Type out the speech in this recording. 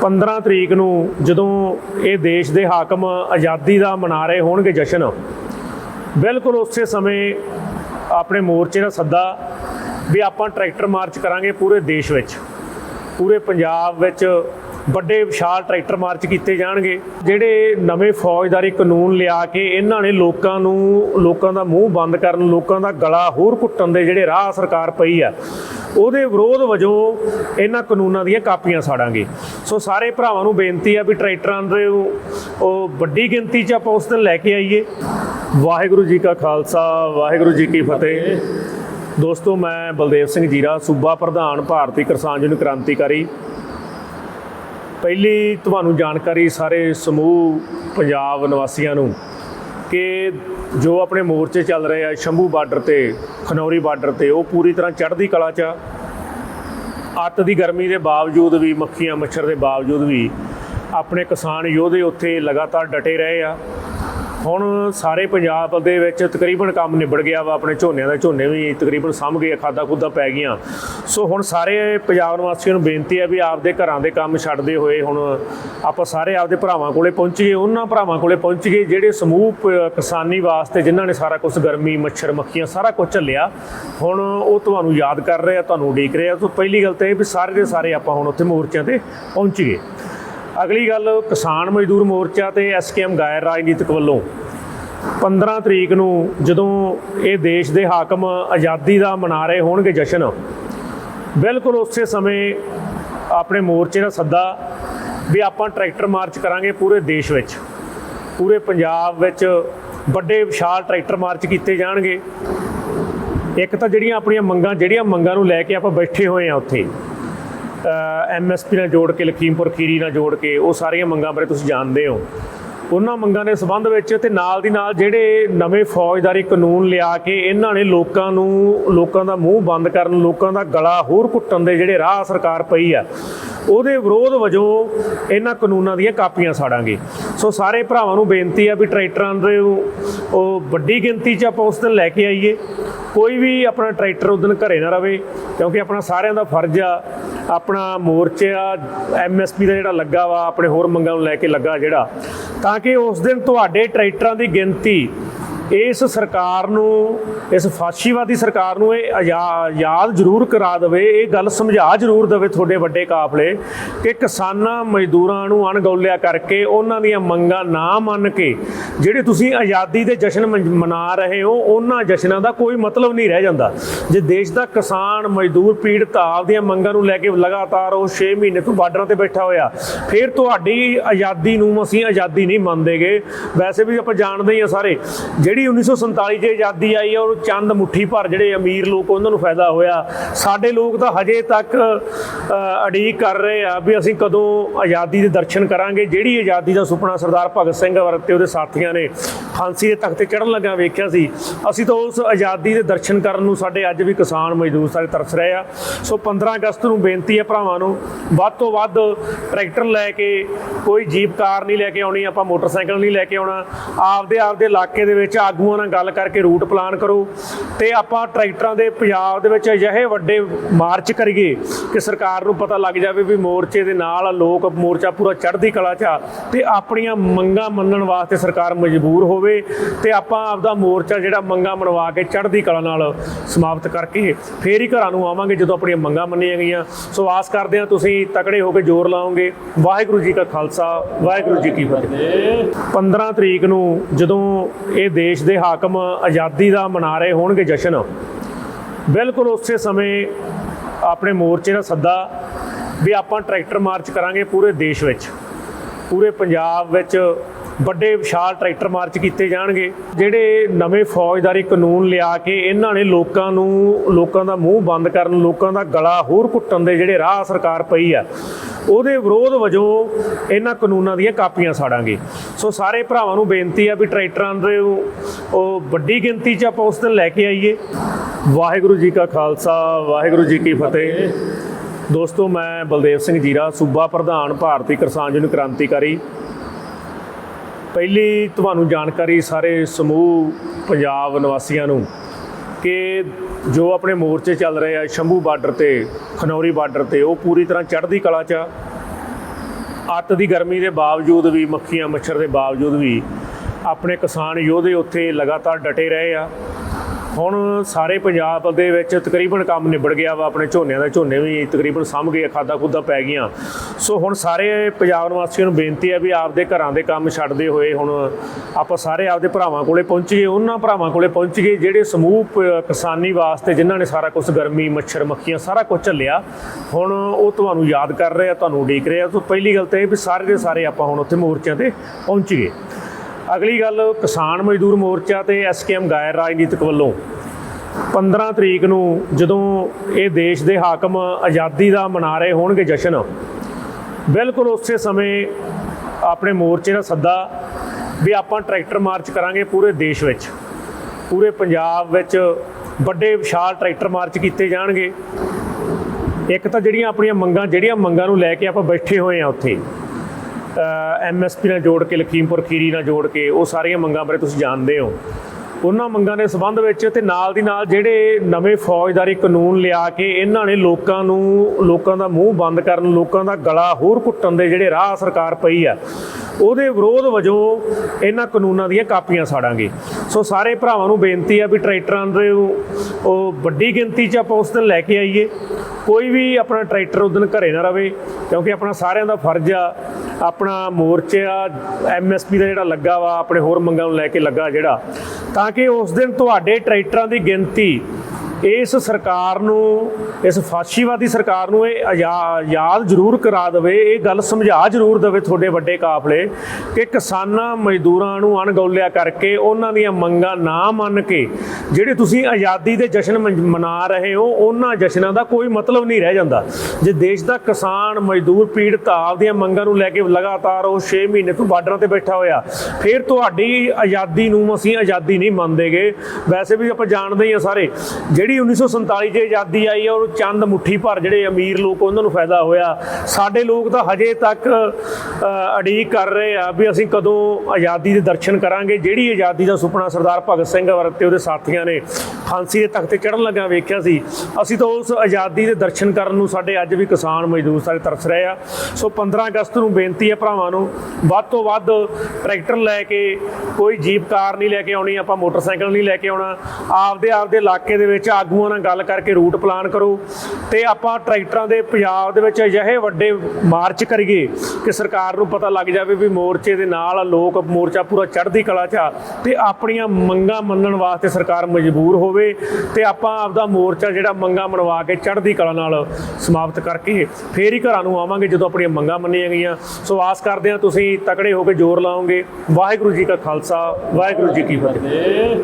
15 ਤਰੀਕ ਨੂੰ ਜਦੋਂ ਇਹ ਦੇਸ਼ ਦੇ ਹਾਕਮ ਆਜ਼ਾਦੀ ਦਾ ਮਨਾ ਰਹੇ ਹੋਣਗੇ ਜਸ਼ਨ, ਬਿਲਕੁਲ ਉਸੇ ਸਮੇਂ ਆਪਣੇ ਮੋਰਚੇ ਦਾ ਸੱਦਾ ਵੀ ਆਪਾਂ ਟਰੈਕਟਰ ਮਾਰਚ ਕਰਾਂਗੇ ਪੂਰੇ ਦੇਸ਼ ਵਿੱਚ, ਪੂਰੇ ਪੰਜਾਬ ਵਿੱਚ ਵੱਡੇ ਵਿਸ਼ਾਲ ਟਰੈਕਟਰ ਮਾਰਚ ਕੀਤੇ ਜਾਣਗੇ, ਜਿਹੜੇ ਨਵੇਂ ਫੌਜਦਾਰੀ ਕਾਨੂੰਨ ਲਿਆ ਕੇ ਇਹਨਾਂ ਨੇ ਲੋਕਾਂ ਨੂੰ, ਲੋਕਾਂ ਦਾ ਮੂੰਹ ਬੰਦ ਕਰਨ, ਲੋਕਾਂ ਦਾ ਗਲਾ ਹੋਰ ਘੁੱਟਣ ਦੇ ਜਿਹੜੇ ਰਾਹ ਸਰਕਾਰ ਪਈ ਆ, ਉਹਦੇ ਵਿਰੋਧ ਵਜੋਂ ਇਹਨਾਂ ਕਾਨੂੰਨਾਂ ਦੀਆਂ ਕਾਪੀਆਂ ਸਾੜਾਂਗੇ। ਸੋ ਸਾਰੇ ਭਰਾਵਾਂ ਨੂੰ ਬੇਨਤੀ ਆ ਵੀ ਟਰੈਕਟਰਾਂ ਦੇ ਉਹ ਵੱਡੀ ਗਿਣਤੀ 'ਚ ਆਪਾਂ ਉਸ ਦਿਨ ਲੈ ਕੇ ਆਈਏ। ਵਾਹਿਗੁਰੂ ਜੀ ਕਾ ਖਾਲਸਾ, ਵਾਹਿਗੁਰੂ ਜੀ ਕੀ ਫਤਿਹ। ਦੋਸਤੋ, ਮੈਂ ਬਲਦੇਵ ਸਿੰਘ ਜੀਰਾ, ਸੂਬਾ ਪ੍ਰਧਾਨ ਭਾਰਤੀ ਕਿਸਾਨ ਯੂਨੀਅਨ ਕ੍ਰਾਂਤੀਕਾਰੀ। ਪਹਿਲੀ ਤੁਹਾਨੂੰ ਜਾਣਕਾਰੀ ਸਾਰੇ ਸਮੂਹ ਪੰਜਾਬ ਨਿਵਾਸੀਆਂ ਨੂੰ ਕਿ ਜੋ ਆਪਣੇ ਮੋਰਚੇ ਚੱਲ ਰਹੇ ਆ, ਸ਼ੰਭੂ ਬਾਰਡਰ ਤੇ, ਖਨੌਰੀ ਬਾਰਡਰ ਤੇ, ਉਹ ਪੂਰੀ ਤਰ੍ਹਾਂ ਚੜ੍ਹਦੀ ਕਲਾ 'ਚ ਆ। ਅੱਤ ਦੀ ਗਰਮੀ ਦੇ ਬਾਵਜੂਦ ਵੀ, ਮੱਖੀਆਂ ਮੱਛਰ ਦੇ ਬਾਵਜੂਦ ਵੀ, ਆਪਣੇ ਕਿਸਾਨ ਯੋਧੇ ਉੱਥੇ ਲਗਾਤਾਰ ਡਟੇ ਰਹੇ ਆ। ਹੁਣ ਸਾਰੇ ਪੰਜਾਬ ਦੇ ਵਿੱਚ ਤਕਰੀਬਨ ਕੰਮ ਨਿਬੜ ਗਿਆ ਵਾ, ਆਪਣੇ ਝੋਨਿਆਂ ਦਾ ਝੋਨੇ ਵੀ ਤਕਰੀਬਨ ਸਾਂਭ ਗਏ, ਖਾਦਾ ਖੁੱਦਾ ਪੈ ਗਈਆਂ। ਸੋ ਹੁਣ ਸਾਰੇ ਪੰਜਾਬ ਨਿਵਾਸੀਆਂ ਨੂੰ ਬੇਨਤੀ ਹੈ ਵੀ ਆਪਦੇ ਘਰਾਂ ਦੇ ਕੰਮ ਛੱਡਦੇ ਹੋਏ ਹੁਣ ਆਪਾਂ ਸਾਰੇ ਆਪਦੇ ਭਰਾਵਾਂ ਕੋਲੇ ਪਹੁੰਚੀਏ, ਉਹਨਾਂ ਭਰਾਵਾਂ ਕੋਲੇ ਪਹੁੰਚੀਏ, ਜਿਹੜੇ ਸਮੂਹ ਪ- ਕਿਸਾਨੀ ਵਾਸਤੇ ਜਿਨ੍ਹਾਂ ਨੇ ਸਾਰਾ ਕੁਝ ਗਰਮੀ, ਮੱਛਰ, ਮੱਖੀਆਂ ਸਾਰਾ ਕੁਝ ਝੱਲਿਆ, ਹੁਣ ਉਹ ਤੁਹਾਨੂੰ ਯਾਦ ਕਰ ਰਹੇ ਆ, ਤੁਹਾਨੂੰ ਉਡੀਕ ਰਹੇ ਆ। ਸੋ ਪਹਿਲੀ ਗੱਲ ਤਾਂ ਇਹ ਵੀ ਸਾਰੇ ਦੇ ਸਾਰੇ ਆਪਾਂ ਹੁਣ ਉੱਥੇ ਮੋਰਚਿਆਂ ਤੇ ਪਹੁੰਚੀਏ। ਅਗਲੀ ਗੱਲ, ਕਿਸਾਨ ਮਜ਼ਦੂਰ ਮੋਰਚਾ ਤੇ ਐਸਕੇਐਮ ਗੈਰ ਰਾਜਨੀਤਿਕ ਵੱਲੋਂ 15 ਤਰੀਕ ਨੂੰ ਜਦੋਂ ਇਹ ਦੇਸ਼ ਦੇ ਹਾਕਮ ਆਜ਼ਾਦੀ ਦਾ ਮਨਾ ਰਹੇ ਹੋਣਗੇ ਜਸ਼ਨ, ਬਿਲਕੁਲ ਉਸੇ ਸਮੇਂ ਆਪਣੇ ਮੋਰਚੇ ਦਾ ਸੱਦਾ ਵੀ ਆਪਾਂ ਟਰੈਕਟਰ ਮਾਰਚ ਕਰਾਂਗੇ ਪੂਰੇ ਦੇਸ਼ ਵਿੱਚ। ਪੂਰੇ ਪੰਜਾਬ ਵਿੱਚ ਵੱਡੇ ਵਿਸ਼ਾਲ ਟਰੈਕਟਰ ਮਾਰਚ ਕੀਤੇ ਜਾਣਗੇ। ਇੱਕ ਤਾਂ ਜਿਹੜੀਆਂ ਆਪਣੀਆਂ ਮੰਗਾਂ, ਜਿਹੜੀਆਂ ਮੰਗਾਂ ਨੂੰ ਲੈ ਕੇ ਆਪਾਂ ਬੈਠੇ ਹੋਏ ਆ ਉੱਥੇ ਐਮਐਸਪੀ ਨਾਲ ਜੋੜ ਕੇ, ਲਖੀਮਪੁਰ ਖੀਰੀ ਨਾਲ ਜੋੜ ਕੇ, ਉਹ ਸਾਰੀਆਂ ਮੰਗਾਂ ਬਾਰੇ ਤੁਸੀਂ ਜਾਣਦੇ ਹੋ। ਉਹਨਾਂ ਮੰਗਾਂ ਦੇ ਸੰਬੰਧ ਵਿੱਚ ਤੇ ਨਾਲ ਦੀ ਨਾਲ ਜਿਹੜੇ ਨਵੇਂ ਫੌਜਦਾਰੀ ਕਾਨੂੰਨ ਲਿਆ ਕੇ ਇਹਨਾਂ ਨੇ ਲੋਕਾਂ ਨੂੰ, ਲੋਕਾਂ ਦਾ ਮੂੰਹ ਬੰਦ ਕਰਨ, ਲੋਕਾਂ ਦਾ ਗਲਾ ਹੋਰ ਘੁੱਟਣ ਦੇ ਜਿਹੜੇ ਰਾਹ ਸਰਕਾਰ ਪਈ ਆ ਉਹਦੇ ਵਿਰੋਧ ਵਜੋਂ ਇਹਨਾਂ ਕਾਨੂੰਨਾਂ ਦੀਆਂ ਕਾਪੀਆਂ ਸਾੜਾਂਗੇ। ਸੋ ਸਾਰੇ ਭਰਾਵਾਂ ਨੂੰ ਬੇਨਤੀ ਆ ਵੀ ਟਰੈਕਟਰਾਂ ਦੇ ਉਹ ਵੱਡੀ ਗਿਣਤੀ 'ਚ ਆਪਾਂ ਉਸ ਦਿਨ ਲੈ ਕੇ ਆਈਏ। ਕੋਈ ਵੀ ਆਪਣਾ ਟਰੈਕਟਰ ਉਸ ਦਿਨ ਘਰੇ ਨਾ ਰਵੇ, ਕਿਉਂਕਿ ਆਪਣਾ ਸਾਰਿਆਂ ਦਾ ਫਰਜ਼ ਆ, ਆਪਣਾ ਮੋਰਚਾ ਐਮਐਸਪੀ ਦਾ ਜਿਹੜਾ ਲੱਗਾ ਵਾ, ਆਪਣੇ ਹੋਰ ਮੰਗਾਂ ਨੂੰ ਲੈ ਕੇ ਲੱਗਾ ਜਿਹੜਾ। ਤਾਂ ਕਿ ਉਸ ਦਿਨ ਤੁਹਾਡੇ ਟਰੈਕਟਰਾਂ ਦੀ ਗਿਣਤੀ ਇਸ ਸਰਕਾਰ ਨੂੰ, ਇਸ ਫਾਸ਼ੀਵਾਦੀ ਸਰਕਾਰ ਨੂੰ ਇਹ ਆਜ਼ਾ- ਯਾਦ ਜ਼ਰੂਰ ਕਰਾ ਦੇਵੇ, ਇਹ ਗੱਲ ਸਮਝਾ ਜ਼ਰੂਰ ਦੇਵੇ ਤੁਹਾਡੇ ਵੱਡੇ ਕਾਫਲੇ ਕਿ ਕਿਸਾਨਾਂ ਮਜ਼ਦੂਰਾਂ ਨੂੰ ਅਣਗੌਲਿਆ ਕਰਕੇ ਉਹਨਾਂ ਦੀਆਂ ਮੰਗਾਂ ਨਾ ਮੰਨ ਕੇ ਜਿਹੜੇ ਤੁਸੀਂ ਆਜ਼ਾਦੀ ਦੇ ਜਸ਼ਨ ਮਨਾ ਰਹੇ ਹੋ, ਉਹਨਾਂ ਜਸ਼ਨਾਂ ਦਾ ਕੋਈ ਮਤਲਬ ਨਹੀਂ ਰਹਿ ਜਾਂਦਾ। ਜੇ ਦੇਸ਼ ਦਾ ਕਿਸਾਨ, ਮਜ਼ਦੂਰ, ਪੀੜਤ ਆਪਦੀਆਂ ਮੰਗਾਂ ਨੂੰ ਲੈ ਕੇ ਲਗਾਤਾਰ ਉਹ 6 ਮਹੀਨੇ ਤੋਂ ਬਾਰਡਰਾਂ ਤੇ ਬੈਠਾ ਹੋਇਆ, ਫਿਰ ਤੁਹਾਡੀ ਆਜ਼ਾਦੀ ਨੂੰ ਅਸੀਂ ਆਜ਼ਾਦੀ ਨਹੀਂ ਮੰਨਦੇਗੇ। ਵੈਸੇ ਵੀ ਆਪਾਂ ਜਾਣਦੇ ਹੀ ਆ ਸਾਰੇ, ਜਿਹੜੀ 1947 'ਚ ਆਜ਼ਾਦੀ ਆਈ ਆ ਉਹ ਚੰਦ ਮੁੱਠੀ ਭਰ ਜਿਹੜੇ ਅਮੀਰ ਲੋਕ ਉਹਨਾਂ ਨੂੰ ਫਾਇਦਾ ਹੋਇਆ। ਸਾਡੇ ਲੋਕ ਤਾਂ ਹਜੇ ਤੱਕ ਅ, ਕਰ ਰਹੇ ਆ ਵੀ ਅਸੀਂ ਕਦੋਂ ਆਜ਼ਾਦੀ ਦੇ ਦਰਸ਼ਨ ਕਰਾਂਗੇ। ਜਿਹੜੀ ਆਜ਼ਾਦੀ ਦਾ ਸੁਪਨਾ ਸਰਦਾਰ ਭਗਤ ਸਿੰਘ ਵਰਤੇ ਉਹਦੇ ਸਾਥੀਆਂ ਨੇ ਫਾਂਸੀ ਦੇ ਤਖਤੇ ਚੜਨ ਲੱਗਾ ਵੇਖਿਆ ਸੀ ਅਸੀਂ ਤਾਂ ਉਸ ਆਜ਼ਾਦੀ ਦੇ ਦਰਸ਼ਨ ਕਰਨ ਨੂੰ ਸਾਡੇ ਅੱਜ ਵੀ ਕਿਸਾਨ ਮਜ਼ਦੂਰ ਸਾਰੇ ਤਰਸ ਰਹੇ ਆ। ਸੋ 15 ਅਗਸਤ ਨੂੰ ਬੇਨਤੀ ਹੈ ਭਰਾਵਾਂ ਨੂੰ ਵੱਧ ਤੋਂ ਵੱਧ ਟਰੈਕਟਰ ਲੈ ਕੇ ਕੋਈ ਜੀਪ ਕਾਰ ਨਹੀਂ ਲੈ ਕੇ ਆਉਣੀ ਆਪਾਂ ਮੋਟਰਸਾਈਕਲ ਨਹੀਂ ਲੈ ਕੇ ਆਉਣਾ। ਆਪਦੇ ਆਪਦੇ ਇਲਾਕੇ ਦੇ ਵਿੱਚ ਆਗੂਆਂ ਨਾਲ ਗੱਲ ਕਰਕੇ ਰੂਟ ਪਲਾਨ ਕਰੋ ਤੇ ਆਪਾਂ ਟਰੈਕਟਰਾਂ ਦੇ ਪੰਜਾਬ ਦੇ ਵਿੱਚ ਅਜਿਹੇ ਵੱਡੇ ਮਾਰਚ ਕਰੀਏ ਕਿ ਸਰਕਾਰ ਨੂੰ ਪਤਾ ਲੱਗ ਜਾਵੇ ਵੀ ਮੋਰਚੇ ਦੇ ਨਾਲ ਲੋਕ ਮੋਰਚਾ ਪੂਰਾ ਚੜ੍ਹਦੀ ਕਲਾ 'ਚ ਆ ਤੇ ਆਪਣੀਆਂ ਮੰਗਾਂ ਮੰਨਣ ਵਾਸਤੇ ਸਰਕਾਰ ਮਜਬੂਰ ਹੋਵੇ ਤੇ ਆਪਾਂ ਆਪਦਾ ਮੋਰਚਾ ਜਿਹੜਾ ਮੰਗਾਂ ਮਨਵਾ ਕੇ ਚੜ੍ਹਦੀ ਕਲਾ ਨਾਲ ਸਮਾਪਤ ਕਰਕੇ ਫੇਰ ਹੀ ਘਰਾਂ ਨੂੰ ਆਵਾਂਗੇ ਜਦੋਂ ਆਪਣੀਆਂ ਮੰਗਾਂ ਮੰਨੀਆਂ ਗਈਆਂ। ਸੋ ਆਸ ਕਰਦੇ ਹਾਂ ਤੁਸੀਂ ਤਕੜੇ ਹੋ ਕੇ ਜ਼ੋਰ ਲਾਓਗੇ। ਵਾਹਿਗੁਰੂ ਜੀ ਕਾ ਖਾਲਸਾ, ਵਾਹਿਗੁਰੂ ਜੀ ਕੀ ਫਤਿਹ। 15 ਤਰੀਕ ਨੂੰ ਜਦੋਂ ਇਹ ਦੇਸ਼ ਦੇ ਹਾਕਮ ਆਜ਼ਾਦੀ ਦਾ ਮਨਾ ਰਹੇ ਹੋਣਗੇ ਜਸ਼ਨ। ਬਿਲਕੁਲ ਉਸੇ ਸਮੇਂ ਆਪਣੇ ਮੋਰਚੇ ਦਾ ਸੱਦਾ ਵੀ ਆਪਾਂ ਟਰੈਕਟਰ ਮਾਰਚ ਕਰਾਂਗੇ ਪੂਰੇ ਦੇਸ਼ ਵਿੱਚ। ਪੂਰੇ ਪੰਜਾਬ ਵਿੱਚ ਵੱਡੇ ਵਿਸ਼ਾਲ ਟਰੈਕਟਰ ਮਾਰਚ ਕੀਤੇ ਜਾਣਗੇ। ਜਿਹੜੇ ਨਵੇਂ ਫੌਜਦਾਰੀ ਕਾਨੂੰਨ ਲਿਆ ਕੇ ਇਹਨਾਂ ਨੇ ਲੋਕਾਂ ਨੂੰ, ਲੋਕਾਂ ਦਾ ਮੂੰਹ ਬੰਦ ਕਰਨ, ਲੋਕਾਂ ਦਾ ਗਲਾ ਹੋਰ ਘੁੱਟਣ ਦੇ ਜਿਹੜੇ ਰਾਹ ਸਰਕਾਰ ਪਈ ਆ ਉਹਦੇ ਵਿਰੋਧ ਵਜੋਂ ਇਹਨਾਂ ਕਾਨੂੰਨਾਂ ਦੀਆਂ ਕਾਪੀਆਂ ਸਾੜਾਂਗੇ। ਸੋ ਸਾਰੇ ਭਰਾਵਾਂ ਨੂੰ ਬੇਨਤੀ ਆ ਵੀ ਟਰੈਕਟਰਾਂ ਦੇ ਉਹ ਵੱਡੀ ਗਿਣਤੀ 'ਚ ਆਪਾਂ ਉਸ ਦਿਨ ਲੈ ਕੇ ਆਈਏ। ਵਾਹਿਗੁਰੂ ਜੀ ਕਾ ਖਾਲਸਾ, ਵਾਹਿਗੁਰੂ ਜੀ ਕੀ ਫਤਿਹ। ਦੋਸਤੋ, ਮੈਂ ਬਲਦੇਵ ਸਿੰਘ ਜੀਰਾ, ਸੂਬਾ ਪ੍ਰਧਾਨ ਭਾਰਤੀ ਕਿਸਾਨ ਯੂਨੀਅਨ ਕ੍ਰਾਂਤੀਕਾਰੀ। ਪਹਿਲੀ ਤੁਹਾਨੂੰ ਜਾਣਕਾਰੀ ਸਾਰੇ ਸਮੂਹ ਪੰਜਾਬ ਨਿਵਾਸੀਆਂ ਨੂੰ ਕਿ ਜੋ ਆਪਣੇ ਮੋਰਚੇ ਚੱਲ ਰਹੇ ਆ, ਸ਼ੰਭੂ ਬਾਰਡਰ ਤੇ, ਖਨੌਰੀ ਬਾਰਡਰ ਤੇ, ਉਹ ਪੂਰੀ ਤਰ੍ਹਾਂ ਚੜ੍ਹਦੀ ਕਲਾ 'ਚ ਆ। ਅੱਤ ਦੀ ਗਰਮੀ ਦੇ ਬਾਵਜੂਦ ਵੀ, ਮੱਖੀਆਂ ਮੱਛਰ ਦੇ ਬਾਵਜੂਦ ਵੀ, ਆਪਣੇ ਕਿਸਾਨ ਯੋਧੇ ਉੱਥੇ ਲਗਾਤਾਰ ਡਟੇ ਰਹੇ ਆ। ਹੁਣ ਸਾਰੇ ਪੰਜਾਬ ਦੇ ਵਿੱਚ ਤਕਰੀਬਨ ਕੰਮ ਨਿਬੜ ਗਿਆ ਵਾ, ਆਪਣੇ ਝੋਨਿਆਂ ਦਾ ਝੋਨੇ ਵੀ ਤਕਰੀਬਨ ਸਾਂਭ ਗਏ, ਖਾਦਾ ਖੁੱਦਾ ਪੈ ਗਈਆਂ। ਸੋ ਹੁਣ ਸਾਰੇ ਪੰਜਾਬ ਨਿਵਾਸੀਆਂ ਨੂੰ ਬੇਨਤੀ ਹੈ ਵੀ ਆਪਦੇ ਘਰਾਂ ਦੇ ਕੰਮ ਛੱਡਦੇ ਹੋਏ ਹੁਣ ਆਪਾਂ ਸਾਰੇ ਆਪਦੇ ਭਰਾਵਾਂ ਕੋਲੇ ਪਹੁੰਚੀਏ, ਉਹਨਾਂ ਭਰਾਵਾਂ ਕੋਲੇ ਪਹੁੰਚੀਏ, ਜਿਹੜੇ ਸਮੂਹ ਪ- ਕਿਸਾਨੀ ਵਾਸਤੇ ਜਿਨ੍ਹਾਂ ਨੇ ਸਾਰਾ ਕੁਝ ਗਰਮੀ, ਮੱਛਰ, ਮੱਖੀਆਂ ਸਾਰਾ ਕੁਝ ਝੱਲਿਆ, ਹੁਣ ਉਹ ਤੁਹਾਨੂੰ ਯਾਦ ਕਰ ਰਹੇ ਆ, ਤੁਹਾਨੂੰ ਉਡੀਕ ਰਹੇ ਆ। ਸੋ ਪਹਿਲੀ ਗੱਲ ਤਾਂ ਇਹ ਵੀ ਸਾਰੇ ਦੇ ਸਾਰੇ ਆਪਾਂ ਹੁਣ ਉੱਥੇ ਮੋਰਚਿਆਂ ਤੇ ਪਹੁੰਚੀਏ। ਅਗਲੀ ਗੱਲ, ਕਿਸਾਨ ਮਜ਼ਦੂਰ ਮੋਰਚਾ ਤੇ ਐਸਕੇਐਮ ਗੈਰ ਰਾਜਨੀਤਿਕ ਵੱਲੋਂ 15 ਤਰੀਕ ਨੂੰ ਜਦੋਂ ਇਹ ਦੇਸ਼ ਦੇ ਹਾਕਮ ਆਜ਼ਾਦੀ ਦਾ ਮਨਾ ਰਹੇ ਹੋਣਗੇ ਜਸ਼ਨ, ਬਿਲਕੁਲ ਉਸੇ ਸਮੇਂ ਆਪਣੇ ਮੋਰਚੇ ਦਾ ਸੱਦਾ ਵੀ ਆਪਾਂ ਟਰੈਕਟਰ ਮਾਰਚ ਕਰਾਂਗੇ ਪੂਰੇ ਦੇਸ਼ ਵਿੱਚ। ਪੂਰੇ ਪੰਜਾਬ ਵਿੱਚ ਵੱਡੇ ਵਿਸ਼ਾਲ ਟਰੈਕਟਰ ਮਾਰਚ ਕੀਤੇ ਜਾਣਗੇ। ਇੱਕ ਤਾਂ ਜਿਹੜੀਆਂ ਆਪਣੀਆਂ ਮੰਗਾਂ, ਜਿਹੜੀਆਂ ਮੰਗਾਂ ਨੂੰ ਲੈ ਕੇ ਆਪਾਂ ਬੈਠੇ ਹੋਏ ਆ ਉੱਥੇ ਐਮਐਸਪੀ ਨਾਲ ਜੋੜ ਕੇ, ਲਖੀਮਪੁਰ ਖੀਰੀ ਨਾਲ ਜੋੜ ਕੇ, ਉਹ ਸਾਰੀਆਂ ਮੰਗਾਂ ਬਾਰੇ ਤੁਸੀਂ ਜਾਣਦੇ ਹੋ। ਉਹਨਾਂ ਮੰਗਾਂ ਦੇ ਸੰਬੰਧ ਵਿੱਚ ਤੇ ਨਾਲ ਦੀ ਨਾਲ ਜਿਹੜੇ ਨਵੇਂ ਫੌਜਦਾਰੀ ਕਾਨੂੰਨ ਲਿਆ ਕੇ ਇਹਨਾਂ ਨੇ ਲੋਕਾਂ ਨੂੰ, ਲੋਕਾਂ ਦਾ ਮੂੰਹ ਬੰਦ ਕਰਨ, ਲੋਕਾਂ ਦਾ ਗਲਾ ਹੋਰ ਘੁੱਟਣ ਦੇ ਜਿਹੜੇ ਰਾਹ ਸਰਕਾਰ ਪਈ ਆ, ਉਹਦੇ ਵਿਰੋਧ ਵਜੋਂ ਇਹਨਾਂ ਕਾਨੂੰਨਾਂ ਦੀਆਂ ਕਾਪੀਆਂ ਸਾੜਾਂਗੇ। ਸੋ ਸਾਰੇ ਭਰਾਵਾਂ ਨੂੰ ਬੇਨਤੀ ਆ ਵੀ ਟਰੈਕਟਰਾਂ ਦੇ ਉਹ ਉਹ ਵੱਡੀ ਗਿਣਤੀ 'ਚ ਆਪਾਂ ਉਸ ਦਿਨ ਲੈ ਕੇ ਆਈਏ। ਕੋਈ ਵੀ ਆਪਣਾ ਟਰੈਕਟਰ ਉਸ ਦਿਨ ਘਰੇ ਨਾ ਰਵੇ, ਕਿਉਂਕਿ ਆਪਣਾ ਸਾਰਿਆਂ ਦਾ ਫਰਜ਼ ਆ, ਆਪਣਾ ਮੋਰਚਾ, ਐਮਐਸਪੀ ਦਾ ਜਿਹੜਾ ਲੱਗਾ ਵਾ, ਆਪਣੇ ਹੋਰ ਮੰਗਾਂ ਨੂੰ ਲੈ ਕੇ ਲੱਗਾ ਜਿਹੜਾ ਤਾਂ ਕਿ ਉਸ ਦਿਨ ਤੁਹਾਡੇ ਟਰੈਕਟਰਾਂ ਦੀ ਗਿਣਤੀ ਇਸ ਸਰਕਾਰ ਨੂੰ, ਇਸ ਫਾਸ਼ੀਵਾਦੀ ਸਰਕਾਰ ਨੂੰ ਇਹ ਆਜ਼ਾ- ਯਾਦ ਜ਼ਰੂਰ ਕਰਾ ਦੇਵੇ, ਇਹ ਗੱਲ ਸਮਝਾ ਜ਼ਰੂਰ ਦੇਵੇ ਤੁਹਾਡੇ ਵੱਡੇ ਕਾਫਲੇ ਕਿ ਕਿਸਾਨਾਂ ਮਜ਼ਦੂਰਾਂ ਨੂੰ ਅਣਗੌਲਿਆ ਕਰਕੇ ਉਹਨਾਂ ਦੀਆਂ ਮੰਗਾਂ ਨਾ ਮੰਨ ਕੇ ਜਿਹੜੇ ਤੁਸੀਂ ਆਜ਼ਾਦੀ ਦੇ ਜਸ਼ਨ ਮਨਾ ਰਹੇ ਹੋ, ਉਹਨਾਂ ਜਸ਼ਨਾਂ ਦਾ ਕੋਈ ਮਤਲਬ ਨਹੀਂ ਰਹਿ ਜਾਂਦਾ। ਜੇ ਦੇਸ਼ ਦਾ ਕਿਸਾਨ, ਮਜ਼ਦੂਰ, ਪੀੜਤ ਆਪਦੀਆਂ ਮੰਗਾਂ ਨੂੰ ਲੈ ਕੇ ਲਗਾਤਾਰ ਉਹ 6 ਮਹੀਨੇ ਤੋਂ ਬਾਰਡਰਾਂ ਤੇ ਬੈਠਾ ਹੋਇਆ, ਫਿਰ ਤੁਹਾਡੀ ਆਜ਼ਾਦੀ ਨੂੰ ਅਸੀਂ ਆਜ਼ਾਦੀ ਨਹੀਂ ਮੰਨਦੇਗੇ। ਵੈਸੇ ਵੀ ਆਪਾਂ ਜਾਣਦੇ ਹੀ ਆ ਸਾਰੇ, ਜਿਹੜੀ 1947 'ਚ ਆਜ਼ਾਦੀ ਆਈ ਆ ਉਹ ਚੰਦ ਮੁੱਠੀ ਭਰ ਜਿਹੜੇ ਅਮੀਰ ਲੋਕ, ਉਹਨਾਂ ਨੂੰ ਫਾਇਦਾ ਹੋਇਆ। ਸਾਡੇ ਲੋਕ ਤਾਂ ਹਜੇ ਤੱਕ ਅੜੀਕ ਕਰ ਰਹੇ ਆ ਵੀ ਅਸੀਂ ਕਦੋਂ ਆਜ਼ਾਦੀ ਦੇ ਦਰਸ਼ਨ ਕਰਾਂਗੇ। ਜਿਹੜੀ ਆਜ਼ਾਦੀ ਦਾ ਸੁਪਨਾ ਸਰਦਾਰ ਭਗਤ ਸਿੰਘ ਵਰ ਤੇ ਉਹਦੇ ਸਾਥੀਆਂ ਨੇ ਫਾਂਸੀ ਦੇ ਤਖਤ ਤੇ ਲੱਗਾ ਵੇਖਿਆ ਸੀ, ਅਸੀਂ ਤਾਂ ਉਸ ਆਜ਼ਾਦੀ ਦੇ ਦਰਸ਼ਨ ਕਰਨ ਨੂੰ ਸਾਡੇ ਅੱਜ ਵੀ ਕਿਸਾਨ ਮਜ਼ਦੂਰ ਸਾਰੇ ਤਰਸ ਰਹੇ ਆ। ਸੋ 15 ਅਗਸਤ ਨੂੰ ਬੇਨਤੀ ਹੈ ਭਰਾਵਾਂ ਨੂੰ, ਵੱਧ ਤੋਂ ਵੱਧ ਟਰੈਕਟਰ ਲੈ ਕੇ ਕੋਈ ਜੀਪ ਕਾਰ ਨਹੀਂ ਲੈ ਕੇ ਆਉਣੀ, ਆਪਾਂ ਮੋਟਰਸਾਈਕਲ ਨਹੀਂ ਲੈ ਕੇ ਆਉਣਾ। ਆਪਦੇ ਆਪਦੇ ਇਲਾਕੇ ਦੇ ਵਿੱਚ ਆਗੂਆਂ ਨਾਲ ਗੱਲ ਕਰਕੇ ਰੂਟ ਪਲਾਨ ਕਰੋ ਤੇ ਆਪਾਂ ਟਰੈਕਟਰਾਂ ਦੇ ਪੰਜਾਬ ਦੇ ਵਿੱਚ ਅਜਿਹੇ ਵੱਡੇ ਮਾਰਚ ਕਰੀਏ ਕਿ ਸਰਕਾਰ ਨੂੰ ਪਤਾ ਲੱਗ ਜਾਵੇ ਵੀ ਮੋਰਚੇ ਦੇ ਨਾਲ ਲੋਕ ਮੋਰਚਾ ਪੂਰਾ ਚੜ੍ਹਦੀ ਕਲਾ 'ਚ ਆ ਤੇ ਆਪਣੀਆਂ ਮੰਗਾਂ ਮੰਨਣ ਵਾਸਤੇ ਸਰਕਾਰ ਮਜਬੂਰ ਹੋਵੇ ਤੇ ਆਪਾਂ ਆਪਦਾ ਮੋਰਚਾ ਜਿਹੜਾ ਮੰਗਾਂ ਮਨਵਾ ਕੇ ਚੜ੍ਹਦੀ ਕਲਾ ਨਾਲ ਸਮਾਪਤ ਕਰਕੇ ਫੇਰ ਹੀ ਘਰਾਂ ਨੂੰ ਆਵਾਂਗੇ ਜਦੋਂ ਆਪਣੀਆਂ ਮੰਗਾਂ ਮੰਨੀਆਂ ਗਈਆਂ। ਸੋ ਆਸ ਕਰਦੇ ਹਾਂ ਤੁਸੀਂ ਤਕੜੇ ਹੋ ਕੇ ਜ਼ੋਰ ਲਾਓਗੇ। ਵਾਹਿਗੁਰੂ ਜੀ ਕਾ ਖਾਲਸਾ, ਵਾਹਿਗੁਰੂ ਜੀ ਕੀ ਫਤਿਹ।